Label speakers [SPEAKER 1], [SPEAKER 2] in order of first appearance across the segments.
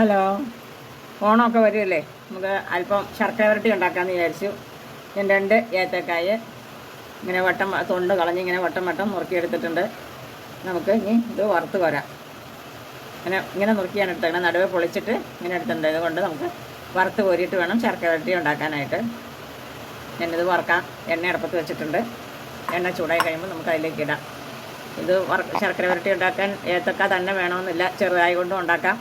[SPEAKER 1] Hello. ഓണമൊക്കെ വരുമല്ലേ നമുക്ക് അല്പം ശർക്കര വരട്ടി ഉണ്ടാക്കാമെന്ന് വിചാരിച്ചു. ഞാൻ രണ്ട് ഏത്തക്കായ ഇങ്ങനെ വട്ടം തൊണ്ട് കളഞ്ഞ് ഇങ്ങനെ വട്ടം വട്ടം നുറുക്കിയെടുത്തിട്ടുണ്ട്. നമുക്ക് ഇനി ഇത് വറുത്ത് വരാം അങ്ങനെ ഇങ്ങനെ നുറുക്കിയാണ് എടുത്തേക്കണം നടുവെ പൊളിച്ചിട്ട് ഇങ്ങനെ എടുത്തിട്ടുണ്ട്. അതുകൊണ്ട് നമുക്ക് വറുത്ത് കോരിയിട്ട് വേണം ശർക്കര വരട്ടി ഉണ്ടാക്കാനായിട്ട്. ഞാനിത് വറക്കാം. എണ്ണ അടുപ്പത്ത് വെച്ചിട്ടുണ്ട്. എണ്ണ ചൂടായി കഴിയുമ്പോൾ നമുക്ക് അതിലേക്ക് ഇടാം. ഇത് ശർക്കര വരട്ടി ഉണ്ടാക്കാൻ ഏത്തക്ക തന്നെ വേണമെന്നില്ല. ചെറുതായി കൊണ്ടും ഉണ്ടാക്കാം.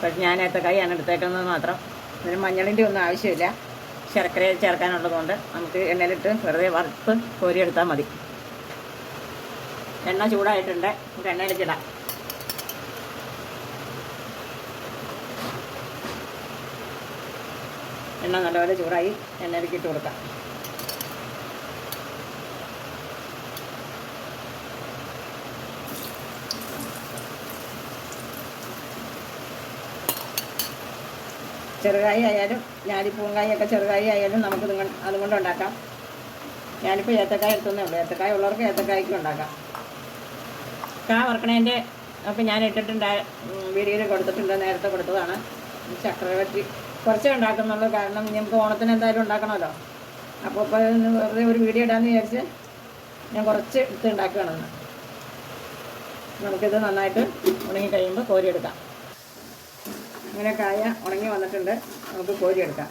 [SPEAKER 1] പക്ഷെ ഞാൻ ഏത്തക്കായാണ് എടുത്തേക്കുന്നത് മാത്രം. ഇതിന് മഞ്ഞളിന്റെ ഒന്നും ആവശ്യമില്ല. ശർക്കര ചേർക്കാനുള്ളതുകൊണ്ട് നമുക്ക് എണ്ണയിലിട്ട് വെറുതെ വറുത്ത് കോരിയെടുത്താൽ മതി. എണ്ണ ചൂടായിട്ടുണ്ട്. നമുക്ക് എണ്ണയിലേക്ക് ഇടാം. എണ്ണ നല്ലപോലെ ചൂടായി എണ്ണയിലേക്ക് ഇട്ട് കൊടുക്കാം. ചെറുകായി ആയാലും ഞാലിപ്പൂങ്കായി ഒക്കെ ചെറുതായി ആയാലും നമുക്ക് അതുകൊണ്ട് ഉണ്ടാക്കാം. ഞാനിപ്പോൾ ഏത്തക്കായ എടുത്തുന്നേ ഉള്ളൂ. ഏത്തക്കായ ഉള്ളവർക്ക് ഏത്തക്കായ്ക്ക് ഉണ്ടാക്കാം. കാ വറക്കണേന്റെ അപ്പം ഞാൻ ഇട്ടിട്ടുണ്ട് വീഡിയോയിൽ കൊടുത്തിട്ടുണ്ട് നേരത്തെ കൊടുത്തതാണ്. ചക്രവർത്തി കുറച്ചേ ഉണ്ടാക്കുന്നുള്ളൂ. കാരണം നമുക്ക് ഓണത്തിന് എന്തായാലും ഉണ്ടാക്കണമല്ലോ. അപ്പോൾ ഇപ്പോൾ വെറുതെ ഒരു വീഡിയോ ഇടാമെന്ന് വിചാരിച്ച് ഞാൻ കുറച്ച് എടുത്ത് ഉണ്ടാക്കുകയാണെന്ന് നമുക്കിത് നന്നായിട്ട് ഉണങ്ങി കഴിയുമ്പോൾ കോരിയെടുക്കാം. ഇങ്ങനെ കായ ഉണങ്ങി വന്നിട്ടുണ്ട്. നമുക്ക് കോരി എടുക്കാം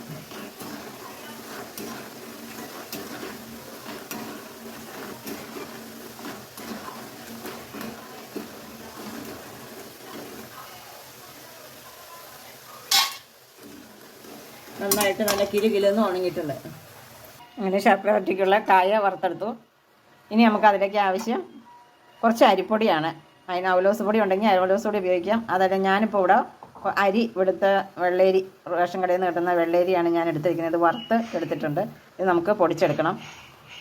[SPEAKER 1] നന്നായിട്ട് നല്ല കിലു ഉണങ്ങിയിട്ടുണ്ട്. അങ്ങനെ ശർക്കര വറ്റിക്കുള്ള കായ വറുത്തെടുത്തു. ഇനി നമുക്ക് അതിലേക്ക് ആവശ്യം കുറച്ച് അരിപ്പൊടിയാണ്. അതിന് അവലോസ് പൊടി ഉണ്ടെങ്കിൽ അവലോസ് പൊടി ഉപയോഗിക്കാം. അതല്ല ഞാനിപ്പോൾ ഇവിടെ അരി ഇവിടുത്ത വെള്ളേരി റേഷൻ കടയിൽ നിന്ന് കിട്ടുന്ന വെള്ളേരിയാണ് ഞാൻ എടുത്തിരിക്കുന്നത്. വറുത്ത് എടുത്തിട്ടുണ്ട്. ഇത് നമുക്ക് പൊടിച്ചെടുക്കണം.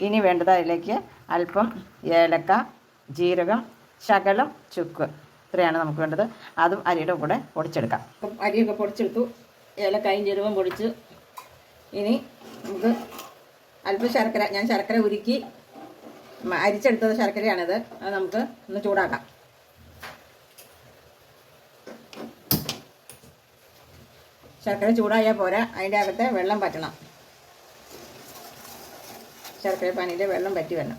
[SPEAKER 1] ഇനി വേണ്ടത് അതിലേക്ക് അല്പം ഏലക്ക ജീരകം ശകലം ചുക്ക്. ഇത്രയാണ് നമുക്ക് വേണ്ടത്. അതും അരിയുടെ കൂടെ പൊടിച്ചെടുക്കാം. അപ്പം അരിയൊക്കെ പൊടിച്ചെടുത്തു. ഏലക്കായും ജീരകം പൊടിച്ച് ഇനി നമുക്ക് അല്പം ശർക്കര ഞാൻ ശർക്കര ഉരുക്കി അരിച്ചെടുത്തത് ശർക്കരയാണിത്. അത് നമുക്ക് ഒന്ന് ചൂടാക്കാം. ശർക്കര ചൂടായാൽ പോരാ. അതിന്റെ അകത്ത് വെള്ളം പറ്റണം. ശർക്കര പാനിയിൽ വെള്ളം പറ്റി വരണം.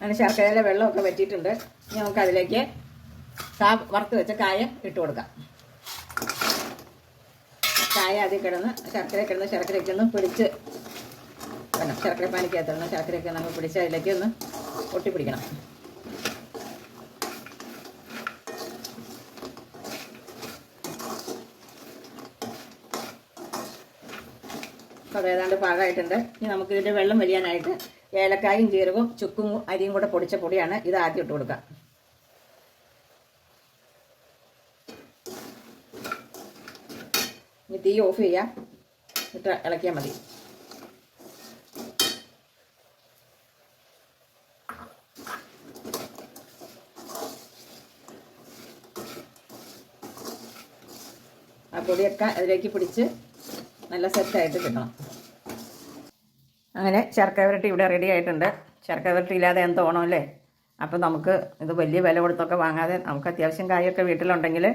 [SPEAKER 1] അങ്ങനെ ശർക്കരയിലെ വെള്ളമൊക്കെ പറ്റിയിട്ടുണ്ട്. ഇനി നമുക്ക് അതിലേക്ക് കാ വറുത്ത് വെച്ച കായ ഇട്ട് കൊടുക്കാം. കായ അതിൽ കിടന്ന് ശർക്കര കിടന്ന് ശർക്കരയ്ക്ക് ഒന്ന് പിടിച്ച് വേണം ശർക്കര പാനിക്കകത്തിടണം ശർക്കരയൊക്കെ നമുക്ക് പിടിച്ച് അതിലേക്ക് ഒന്ന് ഒട്ടിപ്പിടിക്കണം അപ്പോൾ ഏതാണ്ട് പാകമായിട്ടുണ്ട്. ഇനി നമുക്ക് ഇതിന്റെ വെള്ളം വലിയാനായിട്ട് ഏലക്കായും ജീരകവും ചുക്കും അരിയും കൂടെ പൊടിച്ച പൊടിയാണ് ഇത് ആദ്യം ഇട്ട് കൊടുക്കുക. ഇനി തീ ഓഫ് ചെയ്യാം. ഇട്ട് ഇളക്കിയാൽ മതി. ആ പൊടിയൊക്കെ അതിലേക്ക് പിടിച്ച് നല്ല സെറ്റായിട്ട് കിട്ടണം. അങ്ങനെ ശർക്കര വരട്ടി ഇവിടെ റെഡി ആയിട്ടുണ്ട്. ശർക്കര വരട്ടി ഇല്ലാതെ എന്ത് അല്ലേ? അപ്പം നമുക്ക് ഇത് വലിയ വില കൊടുത്തൊക്കെ വാങ്ങാതെ നമുക്ക് അത്യാവശ്യം കായൊക്കെ വീട്ടിലുണ്ടെങ്കിൽ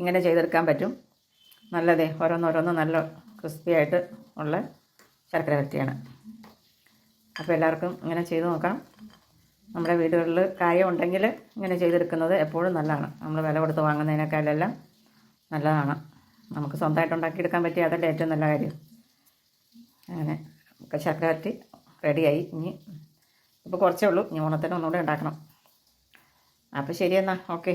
[SPEAKER 1] ഇങ്ങനെ ചെയ്തെടുക്കാൻ പറ്റും. നല്ലതേ ഓരോന്നോരോന്ന് നല്ല ക്രിസ്പി ആയിട്ട് ഉള്ള ശർക്കര വരട്ടിയാണ്. അപ്പോൾ എല്ലാവർക്കും ഇങ്ങനെ ചെയ്ത് നോക്കാം. നമ്മുടെ വീടുകളിൽ കായ ഉണ്ടെങ്കിൽ ഇങ്ങനെ ചെയ്തെടുക്കുന്നത് എപ്പോഴും നല്ലതാണ്. നമ്മൾ വില കൊടുത്ത് വാങ്ങുന്നതിനേക്കാളെല്ലാം നല്ലതാണ്. നമുക്ക് സ്വന്തമായിട്ട് ഉണ്ടാക്കിയെടുക്കാൻ പറ്റിയ അതല്ലേ ഏറ്റവും നല്ല കാര്യം. അങ്ങനെ നമുക്ക് ശർക്കര വരട്ടി റെഡിയായി. ഇനി ഇപ്പോൾ കുറച്ചേ ഉള്ളൂ. ഇനി ഓണത്തിന് ഒന്നുകൂടെ ഉണ്ടാക്കണം. അപ്പോൾ ശരിയെന്നാ ഓക്കെ.